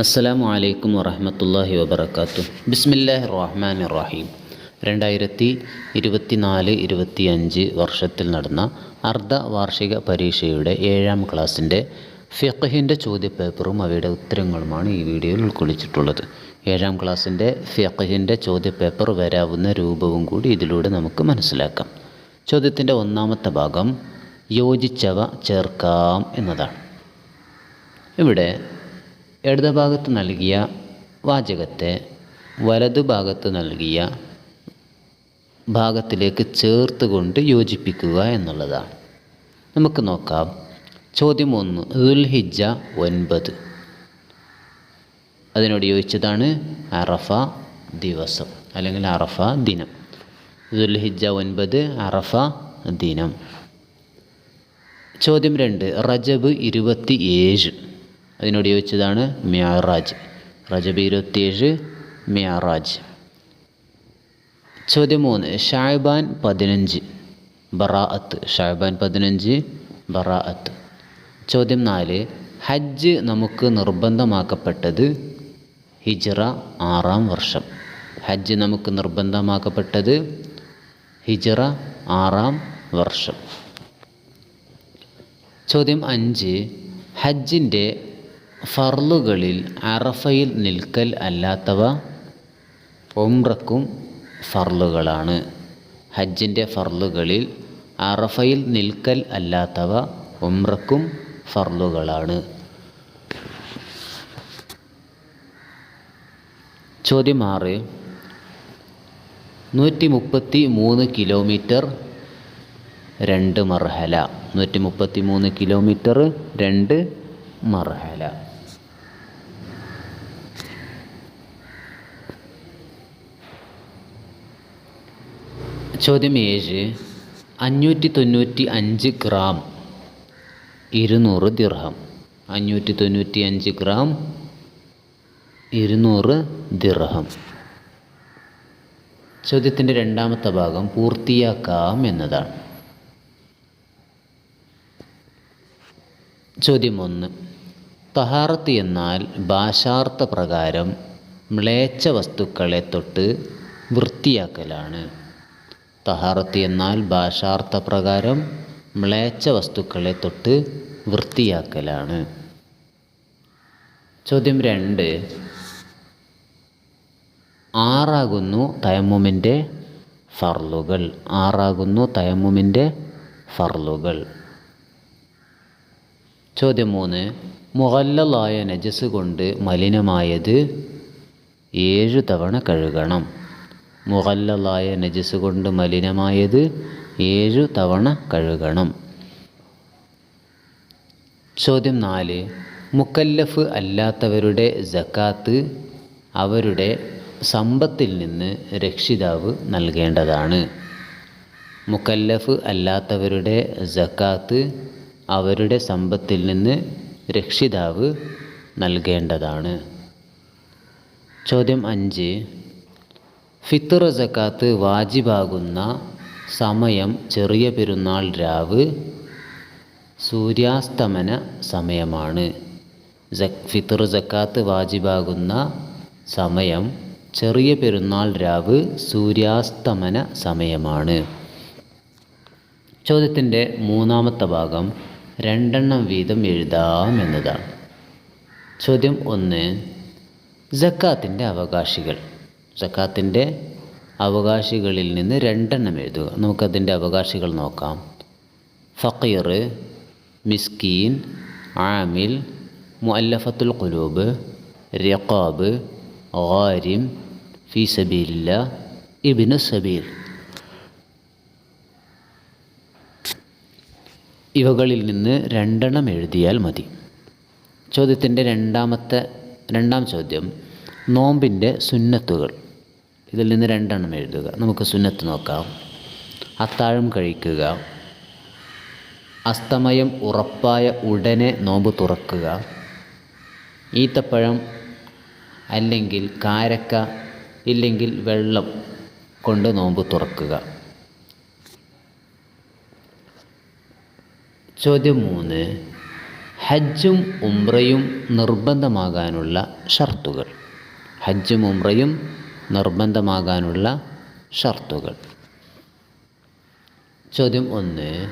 അസ്സലാമു അലൈക്കും വറഹമത്തല്ലാഹി വബർക്കാത്തു ബിസ്മില്ലാഹി റഹ്മാൻ റഹീം. രണ്ടായിരത്തി ഇരുപത്തിനാല് ഇരുപത്തിയഞ്ച് വർഷത്തിൽ നടന്ന അർദ്ധ വാർഷിക പരീക്ഷയുടെ ഏഴാം ക്ലാസ്സിന്റെ ഫിഖഹിന്റെ ചോദ്യപേപ്പറും അവയുടെ ഉത്തരങ്ങളുമാണ് ഈ വീഡിയോയിൽ ഉൾക്കൊള്ളിച്ചിട്ടുള്ളത്. ഏഴാം ക്ലാസ്സിന്റെ ഫിഖഹിന്റെ ചോദ്യപേപ്പർ വരാവുന്ന രൂപവും കൂടി ഇതിലൂടെ നമുക്ക് മനസ്സിലാക്കാം. ചോദ്യത്തിന്റെ ഒന്നാമത്തെ ഭാഗം യോജിച്ചവ ചേർക്കാം എന്നതാണ്. ഇവിടെ ഇടതുഭാഗത്ത് നൽകിയ വാചകത്തെ വലതുഭാഗത്ത് നൽകിയ ഭാഗത്തിലേക്ക് ചേർത്ത് കൊണ്ട് യോജിപ്പിക്കുക എന്നുള്ളതാണ്. നമുക്ക് നോക്കാം. ചോദ്യം ഒന്ന് ദുൽഹിജ ഒൻപത്. അതിനോട് യോജിച്ചതാണ് അറഫ ദിവസം അല്ലെങ്കിൽ അറഫ ദിനം. ദുൽഹിജ ഒൻപത് അറഫ ദിനം. ചോദ്യം രണ്ട് റജബ് ഇരുപത്തി ഏഴ് അതിനോട് ചോദിച്ചതാണ് മ്യാറാജ്. റജബ് ഇരുപത്തിയേഴ് മ്യാറാജ്. ചോദ്യം മൂന്ന് ഷായ്ബാൻ പതിനഞ്ച് ബറാഅത്ത്. ഷായ്ബാൻ പതിനഞ്ച് ബറാഅത്ത്. ചോദ്യം നാല് ഹജ്ജ് നമുക്ക് നിർബന്ധമാക്കപ്പെട്ടത് ഹിജ്റ ആറാം വർഷം. ഹജ്ജ് നമുക്ക് നിർബന്ധമാക്കപ്പെട്ടത് ഹിജ്റ ആറാം വർഷം. ചോദ്യം അഞ്ച് ഹജ്ജിന്റെ ഫർളുകളിൽ അറഫയിൽ നിൽക്കൽ അല്ലാത്തവ ഒമ്രക്കും ഫർളുകളാണ്. ഹജ്ജിന്റെ ഫർളുകളിൽ അറഫയിൽ നിൽക്കൽ അല്ലാത്തവ ഒമ്രക്കും ഫർളുകളാണ്. ചോദ്യം ആറ്. നൂറ്റി മുപ്പത്തി മൂന്ന് കിലോമീറ്റർ രണ്ട് മർഹല. നൂറ്റി മുപ്പത്തി മൂന്ന് കിലോമീറ്റർ രണ്ട് മർഹല. ചോദ്യം ഏഴ്. അഞ്ഞൂറ്റി തൊണ്ണൂറ്റി അഞ്ച് ഗ്രാം ഇരുന്നൂറ് ദിർഹം. അഞ്ഞൂറ്റി തൊണ്ണൂറ്റി അഞ്ച് ഗ്രാം ഇരുന്നൂറ് ദിർഹം. ചോദ്യത്തിന്റെ രണ്ടാമത്തെ ഭാഗം പൂർത്തിയാക്കാം എന്നതാണ്. ചോദ്യം ഒന്ന് തഹാറത്ത് എന്നാൽ ഭാഷാർത്ഥ പ്രകാരം മ്ലേച്ഛ വസ്തുക്കളെ തൊട്ട് വൃത്തിയാക്കലാണ്. തഹാറത്ത് എന്നാൽ ഭാഷാർത്ഥ പ്രകാരം മ്ലേച്ഛ വസ്തുക്കളെ തൊട്ട് വൃത്തിയാക്കലാണ്. ചോദ്യം രണ്ട്. ആറാകുന്നു തയമ്മുമിന്റെ ഫർലുകൾ ആറാകുന്നു തയമ്മുമിന്റെ ഫർലുകൾ ചോദ്യം മൂന്ന്. മുഹല്ലായ നജസ് കൊണ്ട് മലിനമായത് ഏഴു തവണ കഴുകണം. മുഹല്ലലായ നജസ് കൊണ്ട് മലിനമായത് ഏഴു തവണ കഴുകണം. ചോദ്യം നാല്. മുക്കല്ലഫ് അല്ലാത്തവരുടെ ജക്കാത്ത് അവരുടെ സമ്പത്തിൽ നിന്ന് രക്ഷിതാവ് നൽകേണ്ടതാണ്. മുക്കല്ലഫ് അല്ലാത്തവരുടെ ജക്കാത്ത് അവരുടെ സമ്പത്തിൽ നിന്ന് രക്ഷിതാവ് നൽകേണ്ടതാണ്. ചോദ്യം അഞ്ച്. ഫിത്തർ ജക്കാത്ത് വാജിബാകുന്ന സമയം ചെറിയ പെരുന്നാൾ രാവ് സൂര്യാസ്തമന സമയമാണ്. ഫിത്തർ ജക്കാത്ത് വാജിബാകുന്ന സമയം ചെറിയ പെരുന്നാൾ രാവ് സൂര്യാസ്തമന സമയമാണ്. ചോദ്യത്തിന്റെ മൂന്നാമത്തെ ഭാഗം രണ്ടെണ്ണം വീതം എഴുതാം എന്നതാണ്. ചോദ്യം ഒന്ന് ജക്കാത്തിന്റെ അവകാശികൾ. ജക്കാത്തിന്റെ അവകാശികളിൽ നിന്ന് രണ്ടെണ്ണം എഴുതുക. നമുക്കതിന്റെ അവകാശികൾ നോക്കാം. ഫക്കീർ മിസ്കീൻ ആമിൽ മുഅല്ലഫത്തുൽ ഖുലൂബ് റിഖാബ് ഗാരിം ഫി സബീലില്ല ഇബിന് സബീൽ. ഇവകളിൽ നിന്ന് രണ്ടെണ്ണം എഴുതിയാൽ മതി. ചോദ്യത്തിന്റെ രണ്ടാമത്തെ രണ്ടാം ചോദ്യം നോമ്പിന്റെ സുന്നത്തുകൾ. ഇതിൽ നിന്ന് രണ്ടെണ്ണം എഴുതുക. നമുക്ക് സുന്നത്ത് നോക്കാം. അത്താഴം കഴിക്കുക. അസ്തമയം ഉറപ്പായ ഉടനെ നോമ്പ് തുറക്കുക. ഈത്തപ്പഴം അല്ലെങ്കിൽ കാരക്ക ഇല്ലെങ്കിൽ വെള്ളം കൊണ്ട് നോമ്പ് തുറക്കുക. ചോദ്യം മൂന്ന്. ഹജ്ജും ഉംറയും നിർബന്ധമാകാനുള്ള ഷർത്തുകൾ. ഹജ്ജും ഉംറയും നിർബന്ധമാകാനുള്ള ഷർത്തുകൾ. ചോദ്യം ഒന്ന്.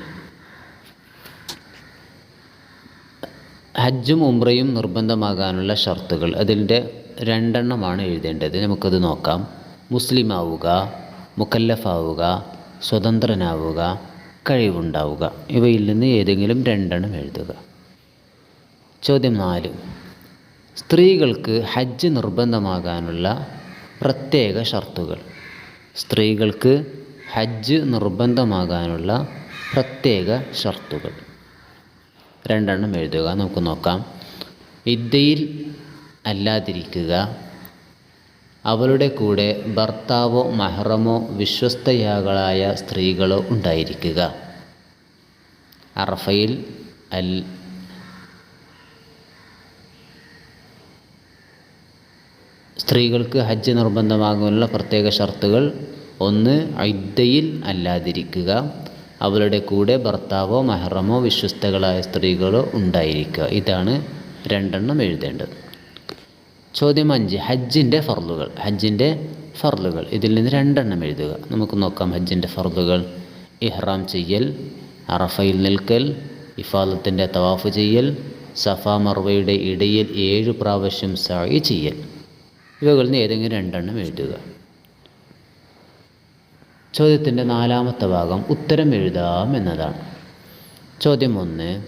ഹജ്ജും ഉംറയും നിർബന്ധമാകാനുള്ള ഷർത്തുകൾ അതിന്റെ രണ്ടെണ്ണമാണ് എഴുതേണ്ടത്. നമുക്കത് നോക്കാം. മുസ്ലിം ആവുക മുക്കല്ലഫാവുക സ്വതന്ത്രനാവുക കഴിവുണ്ടാവുക. ഇവയിൽ നിന്ന് ഏതെങ്കിലും രണ്ടെണ്ണം എഴുതുക. ചോദ്യം നാല്. സ്ത്രീകൾക്ക് ഹജ്ജ് നിർബന്ധമാകാനുള്ള പ്രത്യേക ഷർത്തുകൾ. സ്ത്രീകൾക്ക് ഹജ്ജ് നിർബന്ധമാകാനുള്ള പ്രത്യേക ഷർത്തുകൾ. രണ്ടെണ്ണം എഴുതുക. നമുക്ക് നോക്കാം. ഇദ്ദയിൽ അല്ലാതിരിക്കുക. അവളുടെ കൂടെ ഭർത്താവോ മഹറമോ വിശ്വസ്തയാകളായ സ്ത്രീകളോ ഉണ്ടായിരിക്കുക. അറഫയിൽ അൽ സ്ത്രീകൾക്ക് ഹജ്ജ് നിർബന്ധമാകാനുള്ള പ്രത്യേക ഷർത്തുകൾ ഒന്ന് ഐദ്ദയിൽ അല്ലാതിരിക്കുക. അവരുടെ കൂടെ ഭർത്താവോ മെഹ്റമോ വിശ്വസ്തകളായ സ്ത്രീകളോ ഉണ്ടായിരിക്കുക. ഇതാണ് രണ്ടെണ്ണം എഴുതേണ്ടത്. ചോദ്യം അഞ്ച് ഹജ്ജിന്റെ ഫർലുകൾ ഹജ്ജിന്റെ ഫർലുകൾ ഇതിൽ നിന്ന് രണ്ടെണ്ണം എഴുതുക. നമുക്ക് നോക്കാം ഹജ്ജിന്റെ ഫർലുകൾ ഇഹ്റാം ചെയ്യൽ അറഫയിൽ നിൽക്കൽ ഇഫാദത്തിന്റെ തവാഫ് ചെയ്യൽ സഫ മർവയുടെ ഇടയിൽ ഏഴ് പ്രാവശ്യം സായി ചെയ്യൽ. ഇവകളിൽ നിന്ന് ഏതെങ്കിലും രണ്ടെണ്ണം എഴുതുക. ചോദ്യത്തിന്റെ നാലാമത്തെ ഭാഗം ഉത്തരം എഴുതാം എന്നതാണ്. ചോദ്യം ഒന്ന്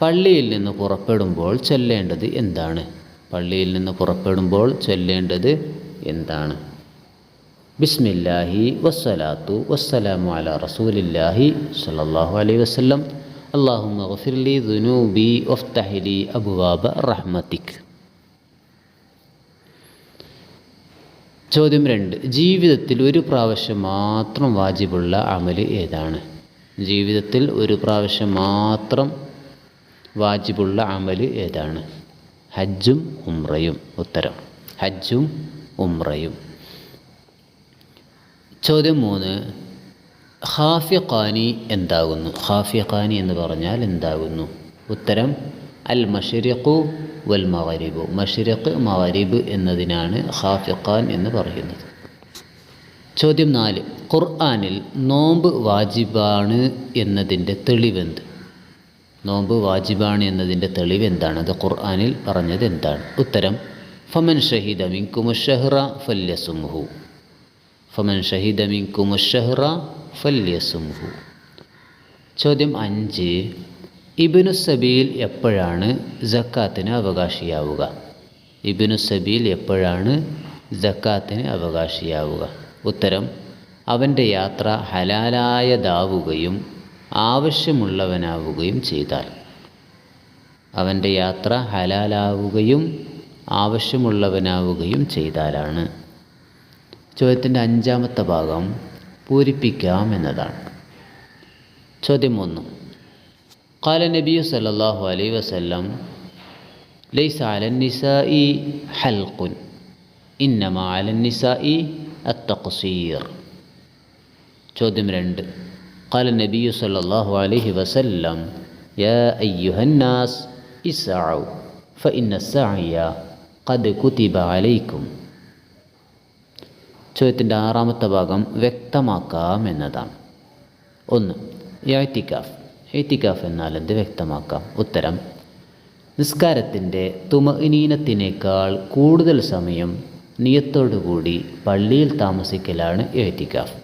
പള്ളിയിൽ നിന്ന് പുറപ്പെടുമ്പോൾ ചൊല്ലേണ്ടത് എന്താണ്? പള്ളിയിൽ നിന്ന് പുറപ്പെടുമ്പോൾ ചൊല്ലേണ്ടത് എന്താണ്? ബിസ്മില്ലാഹി വസ്സലാത്തു വസ്സലാമു അല റസൂലില്ലാഹി സല്ലാഹു അലൈഹി വസ്ലം അള്ളാഹു ഗഫിർലി ദുനൂബി വഫ്തഹിലി അബുവാബ റഹ്മത്തിക്. ചോദ്യം രണ്ട്. ജീവിതത്തിൽ ഒരു പ്രാവശ്യം മാത്രം വാജിബുള്ള അമൽ ഏതാണ്? ജീവിതത്തിൽ ഒരു പ്രാവശ്യം മാത്രം വാജിബുള്ള അമൽ ഏതാണ്? ഹജ്ജും ഉംറയും. ഉത്തരം. ഹജ്ജും ഉംറയും. ചോദ്യം മൂന്ന്. ഹാഫിഖാനി എന്താകുന്നു? ഹാഫിഖാനി എന്ന് പറഞ്ഞാൽ എന്താകുന്നു? ഉത്തരം അൽ മഷരിഖു വൽ മഗരിബു മഷരിഖ് മഗരിബ് എന്നതിനാണ് ഖാഫിഖാൻ എന്ന് പറയുന്നത്. ചോദ്യം നാല്. ഖുർആനിൽ നോമ്പ് വാജിബാണ് എന്നതിന്റെ തെളിവെന്ത്? നോമ്പ് വാജിബാണ് എന്നതിന്റെ തെളിവ് എന്താണ് അത് ഖുർആനിൽ പറഞ്ഞത് എന്താണ് ഉത്തരം ഫമൻ ഷഹീദ മിൻകുമുഷഹ്റ ഫല്യസുംഹു. ഫമൻ ഷഹീദ മിൻകുമുഷഹ്റ ഫല്യസുംഹു. ചോദ്യം അഞ്ച്. ഇബിനു സബീൽ എപ്പോഴാണ് ജക്കാത്തിന് അവകാശിയാവുക? ഇബിനു സബീൽ എപ്പോഴാണ് ജക്കാത്തിന് അവകാശിയാവുക? ഉത്തരം അവന്റെ യാത്ര ഹലാലായതാവുകയും ആവശ്യമുള്ളവനാവുകയും ചെയ്താൽ. അവന്റെ യാത്ര ഹലാലാവുകയും ആവശ്യമുള്ളവനാവുകയും ചെയ്താലാണ്. ചോദ്യത്തിന്റെ അഞ്ചാമത്തെ ഭാഗം പൂരിപ്പിക്കാം എന്നതാണ്. ചോദ്യം ഒന്ന് قال النبي صلى الله عليه وسلم ليس على النساء حلق إنما على النساء التقصير ചോദ്യം രണ്ട് قال النبي صلى الله عليه وسلم يا أيها الناس اسعوا فإن السعي قد كتب عليكم ചോദ്യത്തിൻ്റെ ആറാമത്തെ ഭാഗം വ്യക്തമാക്കാം എന്നതാണ് ഒന്ന് യാറ്റിക്കാഫ് എത്തിക്കാഫ് എന്നാൽ എന്ത് വ്യക്തമാക്കാം? ഉത്തരം നിസ്കാരത്തിന്റെ തുമഇനീനത്തിനേക്കാൾ കൂടുതൽ സമയം നിയത്തോടുകൂടി പള്ളിയിൽ താമസിക്കലാണ് എഴുത്തിക്കാഫ്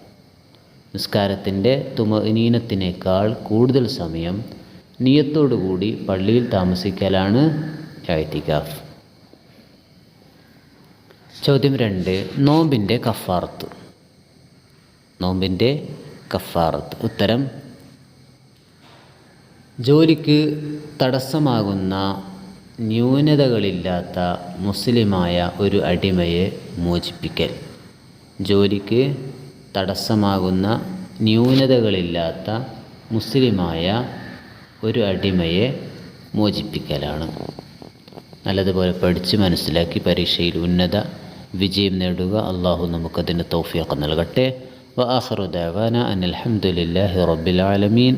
നിസ്കാരത്തിന്റെ തുമഇനീനത്തിനേക്കാൾ കൂടുതൽ സമയം നിയത്തോടുകൂടി പള്ളിയിൽ താമസിക്കലാണ് എഴുത്തിക്കാഫ് ചോദ്യം രണ്ട് നോമ്പിന്റെ കഫാറത്ത്. നോമ്പിന്റെ കഫാറത്ത്. ഉത്തരം ജോലിക്ക് തടസ്സമാകുന്ന ന്യൂനതകളില്ലാത്ത മുസ്ലിമായ ഒരു അടിമയെ മോചിപ്പിക്കൽ. ജോലിക്ക് തടസ്സമാകുന്ന ന്യൂനതകളില്ലാത്ത മുസ്ലിമായ ഒരു അടിമയെ മോചിപ്പിക്കലാണ്. നല്ലതുപോലെ പഠിച്ച് മനസ്സിലാക്കി പരീക്ഷയിൽ ഉന്നത വിജയം നേടുക അള്ളാഹു നമുക്കതിന് തൗഫീഖ് നൽകട്ടെ. വ അനിൽ ഹംദുലില്ലാഹി റബ്ബിൽ ആലമീൻ.